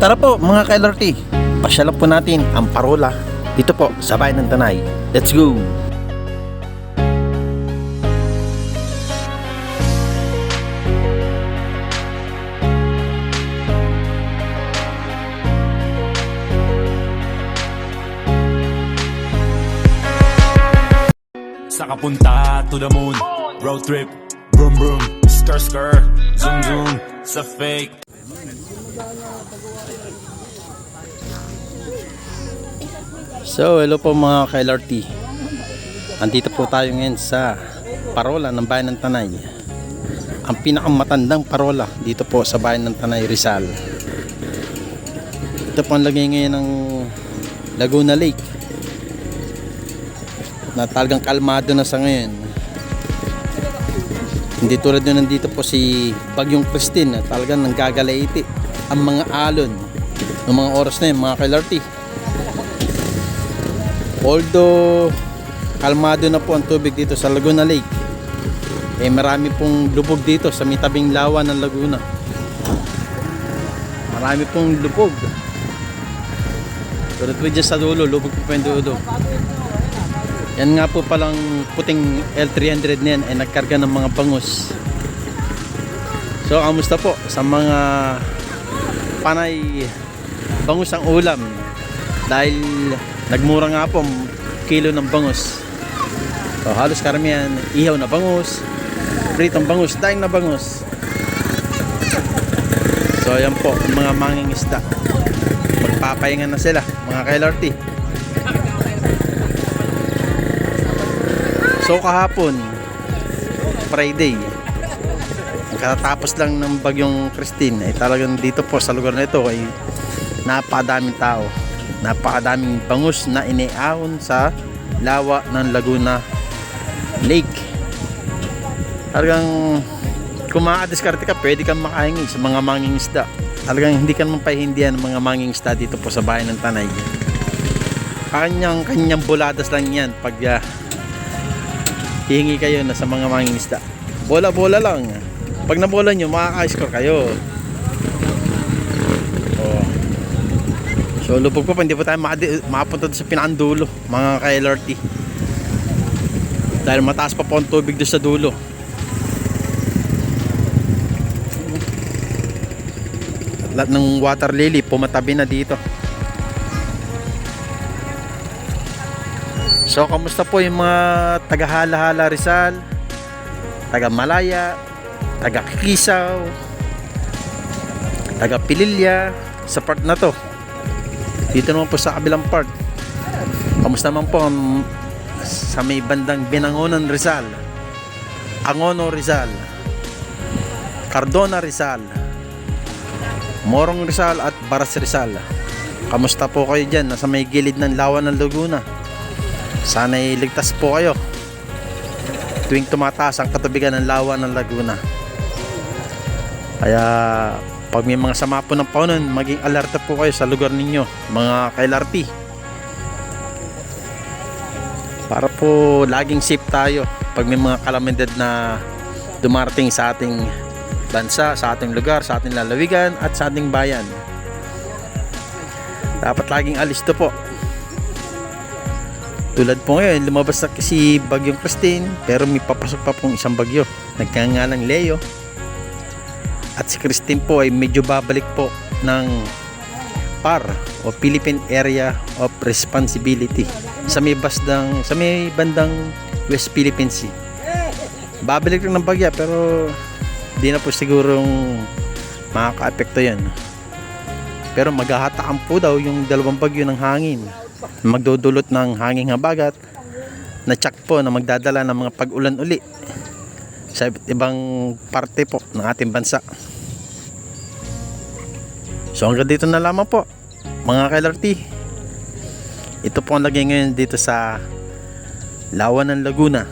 Tara po mga ka-LRT, pasyalan po natin ang parola. Dito po sa bayan ng Tanay. Let's go! Sa kapunta to the moon. Road trip. Vroom vroom. Skr skr Zoom zoom. Sa fake So, hello po mga ka-LRT. Andito po tayo ngayon sa parola ng bayan ng Tanay. Ang pinakamatandang parola dito po sa bayan ng Tanay, Rizal. Ito po ang lagay ngayon ng Laguna Lake. Na talagang kalmado na sa ngayon. Hindi tulad nung nandito po si Bagyong Christine na talagang nanggagalaiti ang mga alon ng mga oras na yun, mga ka-LRT. Although kalmado na po ang tubig dito sa Laguna Lake, eh marami pong lubog dito sa mitabing lawa ng Laguna. Marami pong lubog. Tulad po dyan sa dulo, lubog po pa yung dulo. Yan nga po palang puting L300 na ay nagkarga ng mga bangus. So, kamusta po sa mga panay bangus ang ulam dahil nagmura nga po kilo ng bangus. So, halos karamihan ihaw na bangus, pritong bangus, daing na bangus. So, yan po, mga manging isda. Magpapahinga na sila, mga ka-LRT. So, kahapon, Friday, katatapos lang ng bagyong Christine, ay talagang dito po sa lugar na ito ay napakadaming tao napakadaming bangus na iniahon sa lawa ng Laguna Lake. Talagang kung makadiskarte ka pwede kang makahingi sa mga manging isda. Talagang hindi ka naman pahindihan ng mga manging isda dito po sa bayan ng Tanay. Kanyang kanyang buladas lang yan pag uh, hihingi kayo na sa mga manging isda. Bola bola lang pag nabola nyo makaka-score kayo oh. So lubog pa, hindi pa tayo makapunta sa pinandulo, mga ka-LRT. Dahil mataas pa po ang tubig doon sa dulo. At lahat ng water lily pumatabi na dito. So kamusta po yung mga taga Hala-Hala Rizal, taga Malaya, taga Kikisaw, taga Pililya sa part na to. Dito naman po sa kabilang part. Kamusta naman po ang sa may bandang Binangonan Rizal, Angono Rizal, Cardona Rizal, Morong Rizal at Baras Rizal. Kamusta po kayo dyan? Nasa may gilid ng lawa ng Laguna. Sana'y ligtas po kayo. Tuwing tumataas ang katubigan ng lawa ng Laguna. Kaya pag may mga sama po ng paunan, maging alerta po kayo sa lugar ninyo, mga ka-LRT. Para po laging safe tayo pag may mga kalamidad na dumarating sa ating bansa, sa ating lugar, sa ating lalawigan at sa ating bayan. Dapat laging alisto po. Tulad po ngayon, lumabas na si Bagyong Christine pero may papasok pa pong isang bagyo. Nagkangalang Leo at si Christine po ay medyo babalik po ng PAR o Philippine Area of Responsibility sa may bandang sa may bandang West Philippine Sea. Babalik lang ng bagya pero di na po sigurong makaka-apekto yan. Pero maghahatakan po daw yung dalawang bagyo ng hangin. Magdudulot ng hanging habagat na tsak po na magdadala ng mga pag-ulan uli sa ibang parte po ng ating bansa. So hanggang dito na lamang po mga ka-LRT. Ito po ang lagay ngayon dito sa Lawan ng Laguna.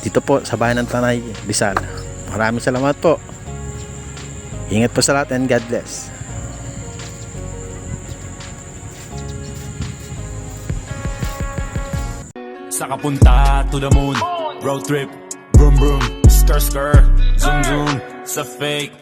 Dito po sa bayan ng Tanay, Rizal. Maraming salamat po. Ingat po sa lahat and God bless. Sa kapunta to the moon Road trip Vroom vroom Skr skr Zoom zoom Sa fake